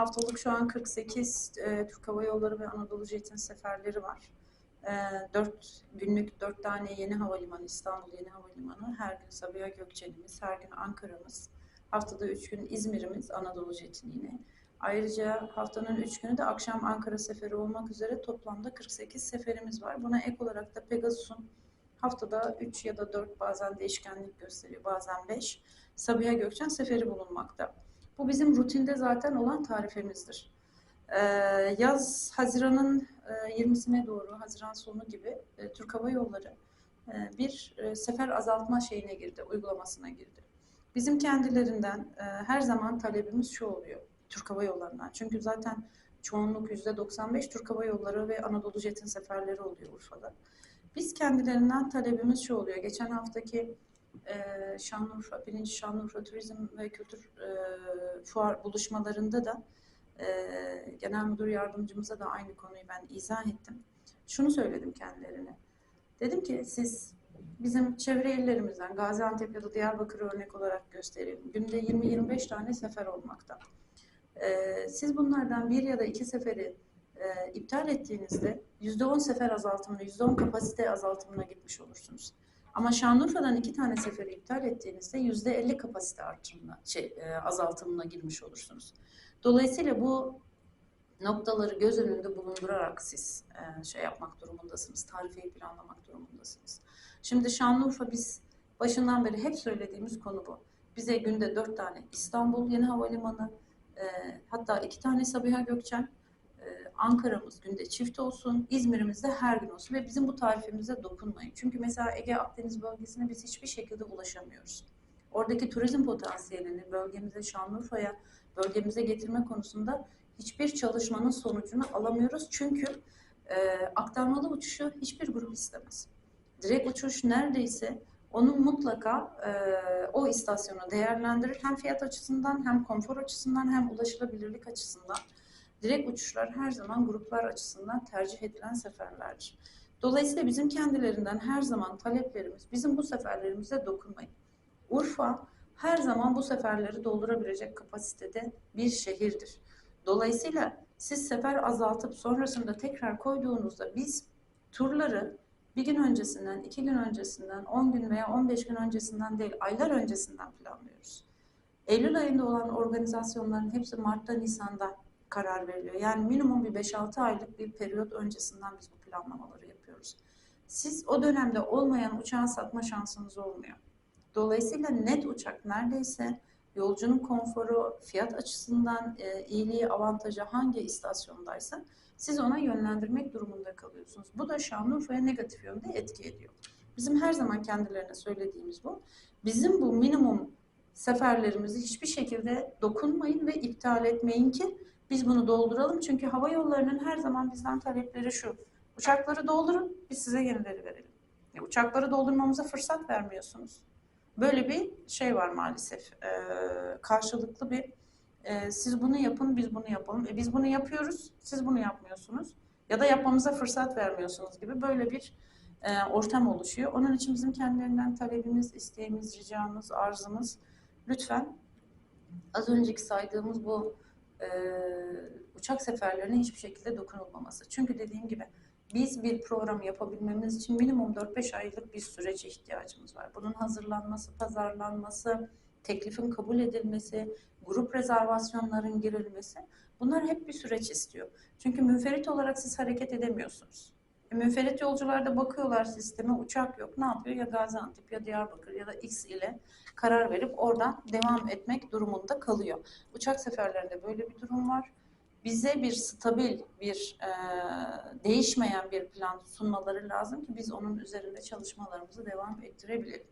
haftalık şu an 48 e, Türk Hava Yolları ve Anadolu Jet'in seferleri var. E, 4 günlük 4 tane yeni havalimanı, İstanbul Yeni Havalimanı, her gün Sabiha Gökçen'imiz, her gün Ankara'mız, haftada 3 gün İzmir'imiz, Anadolu Jet'in yine. Ayrıca haftanın 3 günü de akşam Ankara seferi olmak üzere toplamda 48 seferimiz var. Buna ek olarak da Pegasus'un haftada 3 ya da 4 bazen değişkenlik gösteriyor, bazen 5 Sabiha Gökçen seferi bulunmakta. Bu bizim rutinde zaten olan tarifemizdir. Ee, yaz Haziran'ın e, 20'sine doğru, Haziran sonu gibi e, Türk Hava Yolları e, bir e, sefer azaltma şeyine girdi, uygulamasına girdi. Bizim kendilerinden e, her zaman talebimiz şu oluyor, Türk Hava Yolları'ndan. Çünkü zaten çoğunluk %95 Türk Hava Yolları ve Anadolu Jet'in seferleri oluyor Urfa'da. Biz kendilerinden talebimiz şu oluyor. Geçen haftaki e, Şanlıurfa, birinci Şanlıurfa Turizm ve Kültür e, Fuar buluşmalarında da e, Genel Müdür Yardımcımıza da aynı konuyu ben izah ettim. Şunu söyledim kendilerine. Dedim ki siz bizim çevre illerimizden Gaziantep ya da Diyarbakır örnek olarak gösterelim. Günde 20-25 tane sefer olmakta. E, siz bunlardan bir ya da iki seferi iptal ettiğinizde %10 sefer azaltımına, %10 kapasite azaltımına gitmiş olursunuz. Ama Şanlıurfa'dan iki tane seferi iptal ettiğinizde yüzde 50 kapasite artırımına, şey, e, azaltımına girmiş olursunuz. Dolayısıyla bu noktaları göz önünde bulundurarak siz e, şey yapmak durumundasınız, tarifeyi planlamak durumundasınız. Şimdi Şanlıurfa biz başından beri hep söylediğimiz konu bu. Bize günde dört tane İstanbul Yeni Havalimanı, e, hatta iki tane Sabiha Gökçen, Ankara'mız günde çift olsun, İzmir'imiz de her gün olsun ve bizim bu tarifimize dokunmayın. Çünkü mesela Ege Akdeniz bölgesine biz hiçbir şekilde ulaşamıyoruz. Oradaki turizm potansiyelini bölgemize, Şanlıurfa'ya, bölgemize getirme konusunda hiçbir çalışmanın sonucunu alamıyoruz. Çünkü e, aktarmalı uçuşu hiçbir grup istemez. Direkt uçuş neredeyse onun mutlaka e, o istasyonu değerlendirir. Hem fiyat açısından hem konfor açısından hem ulaşılabilirlik açısından. Direkt uçuşlar her zaman gruplar açısından tercih edilen seferlerdir. Dolayısıyla bizim kendilerinden her zaman taleplerimiz bizim bu seferlerimize dokunmayın. Urfa her zaman bu seferleri doldurabilecek kapasitede bir şehirdir. Dolayısıyla siz sefer azaltıp sonrasında tekrar koyduğunuzda biz turları bir gün öncesinden, iki gün öncesinden, 10 gün veya 15 gün öncesinden değil, aylar öncesinden planlıyoruz. Eylül ayında olan organizasyonların hepsi Mart'ta, Nisan'da karar veriliyor. Yani minimum bir 5-6 aylık bir periyot öncesinden biz bu planlamaları yapıyoruz. Siz o dönemde olmayan uçağı satma şansınız olmuyor. Dolayısıyla net uçak neredeyse yolcunun konforu, fiyat açısından e, iyiliği, avantajı hangi istasyondaysa siz ona yönlendirmek durumunda kalıyorsunuz. Bu da Şanlıurfa'ya negatif yönde etki ediyor. Bizim her zaman kendilerine söylediğimiz bu. Bizim bu minimum seferlerimizi hiçbir şekilde dokunmayın ve iptal etmeyin ki biz bunu dolduralım. Çünkü hava yollarının her zaman bizden talepleri şu. Uçakları doldurun, biz size yenileri verelim. E, uçakları doldurmamıza fırsat vermiyorsunuz. Böyle bir şey var maalesef. E, karşılıklı bir e, siz bunu yapın, biz bunu yapalım. E, biz bunu yapıyoruz, siz bunu yapmıyorsunuz. Ya da yapmamıza fırsat vermiyorsunuz gibi böyle bir e, ortam oluşuyor. Onun için bizim kendilerinden talebimiz, isteğimiz, ricamız, arzımız lütfen az önceki saydığımız bu e, uçak seferlerine hiçbir şekilde dokunulmaması. Çünkü dediğim gibi biz bir program yapabilmemiz için minimum 4-5 aylık bir sürece ihtiyacımız var. Bunun hazırlanması, pazarlanması, teklifin kabul edilmesi, grup rezervasyonların girilmesi bunlar hep bir süreç istiyor. Çünkü münferit olarak siz hareket edemiyorsunuz. Münferit yolcular da bakıyorlar sisteme uçak yok. Ne yapıyor? Ya Gaziantep ya Diyarbakır ya da X ile karar verip oradan devam etmek durumunda kalıyor. Uçak seferlerinde böyle bir durum var bize bir stabil, bir e, değişmeyen bir plan sunmaları lazım ki biz onun üzerinde çalışmalarımızı devam ettirebilelim.